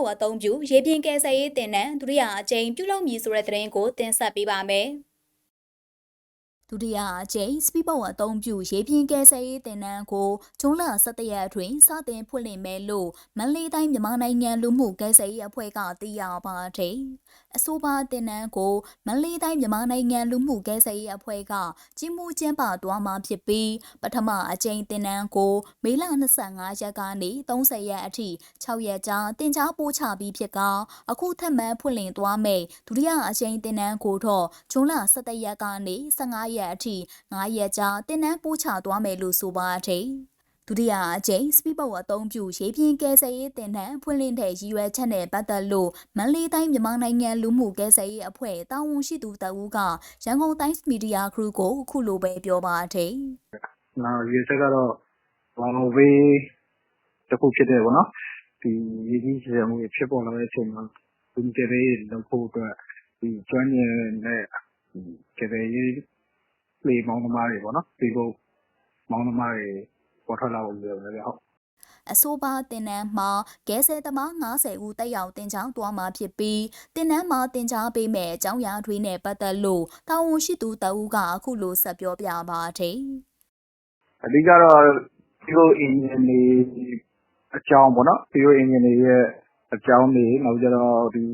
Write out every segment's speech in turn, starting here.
တ်အသုံးပြုရေပြင်ကယ်ဆယ်ရေးတင်နန်းဒုတိယအကြိမ်ပြုလုပ်မည်ဆိုတဲ့သတင်းကိုတင်ဆက်ပေးပါမယ်။ ဒုတိယအကြိမ်စပီပုတ်အသုံးပြုရေပြင်ကယ်ဆယ်ရေးတင်နန်းကိုဂျွန်လ17ရက်အတွင်းစတင်ဖွင့်လှစ်မယ်လို့မန္တလေးတိုင်းမြန်မာနိုင်ငံလူမှုကယ်ဆယ်ရေးအဖွဲ့ကသိရပါတယ်။အဆိုပါတင်နန်းကိုမန္တလေးတိုင်းမြန်မာနိုင်ငံလူမှုကယ်ဆယ်ရေးအဖွဲ့ကကြီးမှုကျင်းပသွားမှာဖြစ်ပြီးပထမအကြိမ်တင်နန်းကိုမေလ25ရက်ကနေ30ရက်အထိ6ရက်ကြာတင် जा ပို့ချပြီးဖြစ်ကအခုထပ်မံဖွင့်လှစ်သွားမယ်ဒုတိယအကြိမ်တင်နန်းကိုတော့ဂျွန်လ17ရက်ကနေ15ရက်အထိ9ရက်ကြာတင်နန်းပို့ချသွားမယ်လို့ဆိုပါတယ်ဒုတိယအကြိမ်စပီပုတ်အသုံးပြုရေပြင်ကယ်ဆယ်ရေးတင်နန်းဖွင့်လှစ်တဲ့ရည်ရွယ်ချက်နဲ့ပတ်သက်လို့မန္တလေးတိုင်းမြန်မာနိုင်ငံလူမှုကယ်ဆယ်ရေးအဖွဲ့တာဝန်ရှိသူတအူးကရန်ကုန်တိုင်းမီဒီယာခရူကိုအခုလိုပဲပြောပါတယ်။နောက်ရေစက်ကတော့ဘောင်ဝေးတစ်ခုဖြစ်တဲ့ပေါ့နော်။ဒီရေကြီးရေမှုတွေဖြစ်ပေါ်လာတဲ့အချိန်မှာဒီကလေးလောက်ဖို့အတွက်ဒီကျွမ်းကျင်တဲ့ဒီက လေးလေမောင်းသမားတွေပေါ့နော်။ဒီကိုမောင်းသမားတွေပေါ်ထွက်လာဖို့ပြောတယ်ဗျဟုတ်အဆိုပါတင်နန်းမှာဂဲဆယ်သမား90ဦးတက်ရောက်တင်ကြောင်းသွားမှာဖြစ်ပြီးတင်နန်းမှာတင် जा ပေးမဲ့အကြောင်းအရာတွေနဲ့ပတ်သက်လို့တာဝန်ရှိသူတအူးကအခုလိုဆက်ပြောပြပါတယ်အဓိကတော့ဒီလိုအင်ဂျင်တွေအကြောင်းပေါ့နော်ဒီလိုအင်ဂျင်တွေရဲ့အကြောင်းတွေနောက်ကြတော့ဒီ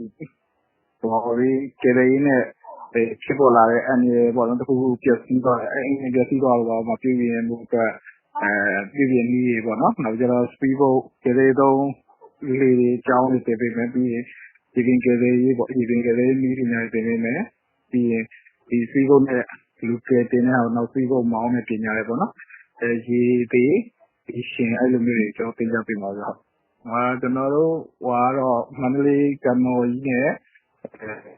ဘော်ရီကေရင်းနဲ့ ဖြစ်ပေါ်လာတဲ့ အန်ရပေါ့နော် တခုခုပြည့်စည်သွားတယ် အဲအင်ဂျင်ပြည့်စည်သွားတော့မှပြည်ပြင်းမှုအတွက်အဲပြည်ပြင်းနည်းပေါ့နော် နောက်ကြတော့ speed boat ကေရသုံးလေတွေအကြောင်းတွေပြင်ပေးမယ် ပြီးရင်ဒီကင်ကေရပေါ့ဒီကင်ကေရနည်းတွေနဲ့ပြင်ပေးမယ် ပြီးရင် ဒီ speed boat နဲ့ လူကယ်တင်တဲ့အောင်နောက် speed boat မောင်းနဲ့ပြင်ရတယ်ပေါ့နော်အဲရေသေးဒီရှင် အဲ့လိုမျိုးတွေ ကျွန်တော်တင်ပြပေးပါဗျဟုတ်။ဟာကျွန်တော်တို့ဟွာတော့မန္တလေးကံမော်ကြီးနဲ့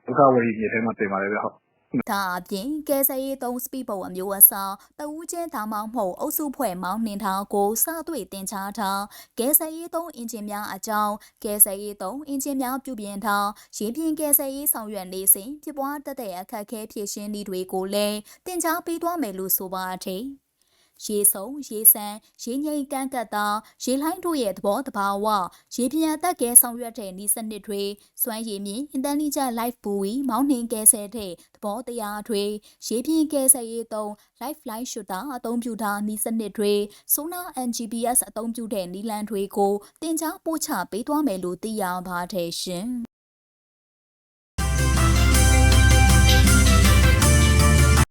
ဒုက္ခဝရီမြေထဲမှာတင်ပါတယ်ဗျဟုတ်။။ဒါအပြင်ကဲဆယ်ရေးသုံးစပီပုတ်အမျိုးအစားတဦးချင်းဒါမှမဟုတ်အုပ်စုဖွဲ့မောင်းနှင်ထားကိုစတွေ့တင်ချထားကဲဆယ်ရေးသုံးအင်ဂျင်များအကြောင်းကဲဆယ်ရေးသုံးအင်ဂျင်များပြုပြင်ထားရင်းပြင်ကဲဆယ်ရေးဆောင်ရွက်နေစဉ်ပြပွားတတ်တဲ့အခက်အခဲဖြည့်ရှင်းနည်းတွေကိုလည်းတင် जा ပေးသွားမယ်လို့ဆိုပါတယ်။ ရေဆုံရေဆန်းရေငိမ့်ကန်းကတ်တာရေလှိုင်းတို့ရဲ့သဘောတဘာဝရေပြန်အသက်ကဲဆောင်ရွက်တဲ့ဤစနစ်တွေစွမ်းရည်မြင့်အင်တန်လီကျ live ပူဝီမောင်းနှင်ကဲဆဲတဲ့သဘောတရားတွေရေပြင်ကဲဆဲရေးသုံး live line shooter အသုံးပြုထားဤစနစ်တွေ sonar NGPS အသုံးပြုတဲ့နီလန်တွေကိုတင် जा ပို့ချပေးသွားမယ်လို့သိရပါတယ်ရှင်